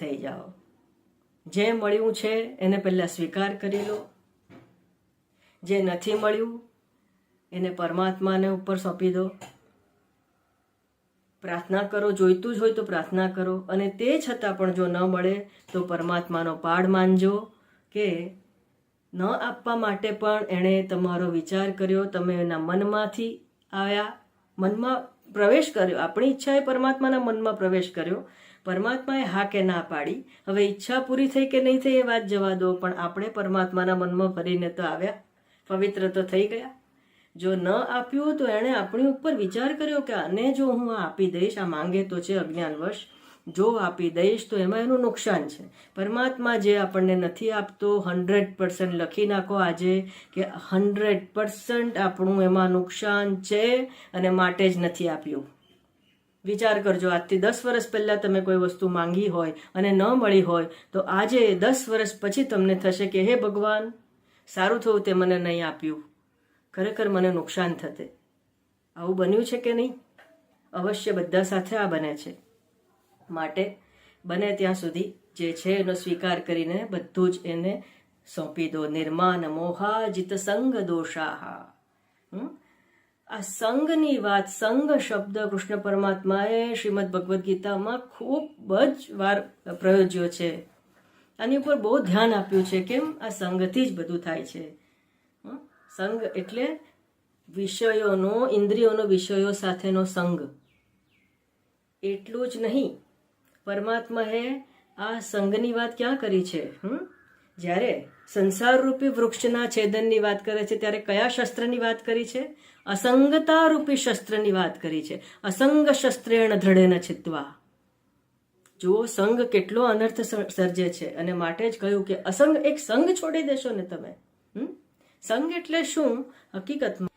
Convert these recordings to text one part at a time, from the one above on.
થઈ જાઓ. જે મળ્યું છે એને પહેલાં સ્વીકાર કરી લો. જે નથી મળ્યું, એને પરમાત્માને ઉપર સોંપી દો. પ્રાર્થના કરો, જોઈતું જ હોય તો પ્રાર્થના કરો. અને તે છતાં પણ જો ન મળે તો પરમાત્માનો પાડ માનજો કે ન આપવા માટે પણ એણે તમારો વિચાર કર્યો. તમે એના મનમાંથી આવ્યા. મનમાં પ્રવેશ કર્યો. આપણી ઈચ્છાએ પરમાત્માના મનમાં પ્રવેશ કર્યો. પરમાત્માએ હા કે ના પાડી. હવે ઈચ્છા પૂરી થઈ કે નહીં થઈ એ વાત જવા દો, પણ આપણે પરમાત્માના મનમાં ફરીને તો આવ્યા. પવિત્ર તો થઈ ગયા. જો ન આપ્યું તો એણે આપણી ઉપર વિચાર કર્યો કે આને જો હું આ આપી દઈશ, આ માંગે તો છે અજ્ઞાનવશ. જો આપી દઈશ તો એમાં એનું નુકસાન છે. પરમાત્મા જે આપણને નથી આપતો, હંડ્રેડ પર્સન્ટ લખી નાખો આજે કે હંડ્રેડ પર્સન્ટ આપણું એમાં નુકસાન છે અને માટે જ નથી આપ્યું. વિચાર કરજો, આજથી દસ વર્ષ પહેલાં તમે કોઈ વસ્તુ માંગી હોય અને ન મળી હોય, તો આજે દસ વર્ષ પછી તમને થશે કે, હે ભગવાન, સારું થયું તે મને નહીં આપ્યું. ખરેખર મને નુકસાન થતે. આવું બન્યું છે કે નહીં? અવશ્ય બધા સાથે આ બને છે. માટે બને ત્યાં સુધી જે છે એનો સ્વીકાર કરીને બધું જ એને સોંપી દો. નિર્માન મોહાજિત સંગ દોષાહા? આ સંઘની વાત, સંગ શબ્દ કૃષ્ણ પરમાત્માએ શ્રીમદ ભગવદ્ ગીતામાં ખૂબ જ વાર પ્રયોજ્યો છે. આની ઉપર બહુ ધ્યાન આપ્યું છે કેમ? આ સંઘથી જ બધું થાય છે. સંગ એટલે વિષયોનો, ઇન્દ્રિયોનો વિષયો સાથેનો સંઘ એટલું જ નહીં. પરમાત્માએ આ સંઘની વાત ક્યાં કરી છે? હમ? જ્યારે સંસારરૂપી વૃક્ષના છેદનની વાત કરે છે, ત્યારે કયા શસ્ત્રની વાત કરી છે? અસંગતા રૂપી શસ્ત્રની વાત કરી છે. અસંગ શસ્ત્રેણ ધ્રડેન છિત્વા. જો સંઘ કેટલો અનર્થ સર્જે છે, અને માટે જ કહ્યું કે અસંગ એક સંઘ છોડી દેશો ને તમે. હમ? સંઘ એટલે શું? હકીકતમાં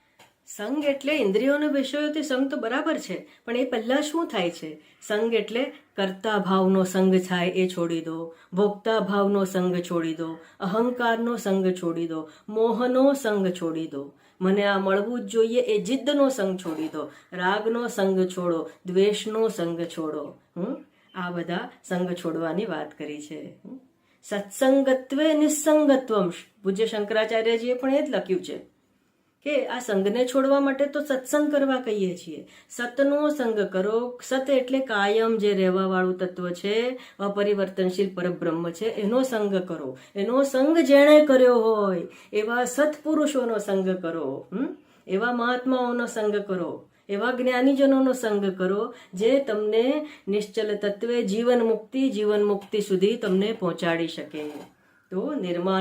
સંઘ એટલે ઇન્દ્રિયોનો વિષયોથી સંગ તો બરાબર છે, પણ એ પહેલાં શું થાય છે? સંઘ એટલે કર્તા ભાવનો સંઘ થાય એ છોડી દો, ભોગતા ભાવનો સંગ છોડી દો, અહંકારનો સંગ છોડી દો, મોહનો સંગ છોડી દો. મને આ મળવું જ જોઈએ એ જિદ્દનો સંગ છોડી દો, રાગનો સંગ છોડો, દ્વેષનો સંગ છોડો. હમ? આ બધા સંઘ છોડવાની વાત કરી છે? સત્સંગત્વે નિસંગત્વમ. પૂજ્ય શંકરાચાર્યજીએ પણ એ જ લખ્યું છે. કે આ સંઘને છોડવા માટે તો સત્સંગ કરવા કહીએ છીએ. સતનો સંગ કરો. સત એટલે કાયમ જે રહેવા વાળું તત્વ છે, અપરિવર્તનશીલ પરબ્રહ્મ છે, એનો સંગ કરો. એનો સંગ જેણે કર્યો હોય, એવા સત્પુરુષોનો સંગ કરો? એવા મહાત્માઓનો સંગ કરો. એવા જ્ઞાનીજનોનો સંગ કરો, જે તમને નિશ્ચલ તત્વે જીવન મુક્તિ જીવન મુક્તિ સુધી તમને પહોંચાડી શકે. તો નિર્માણ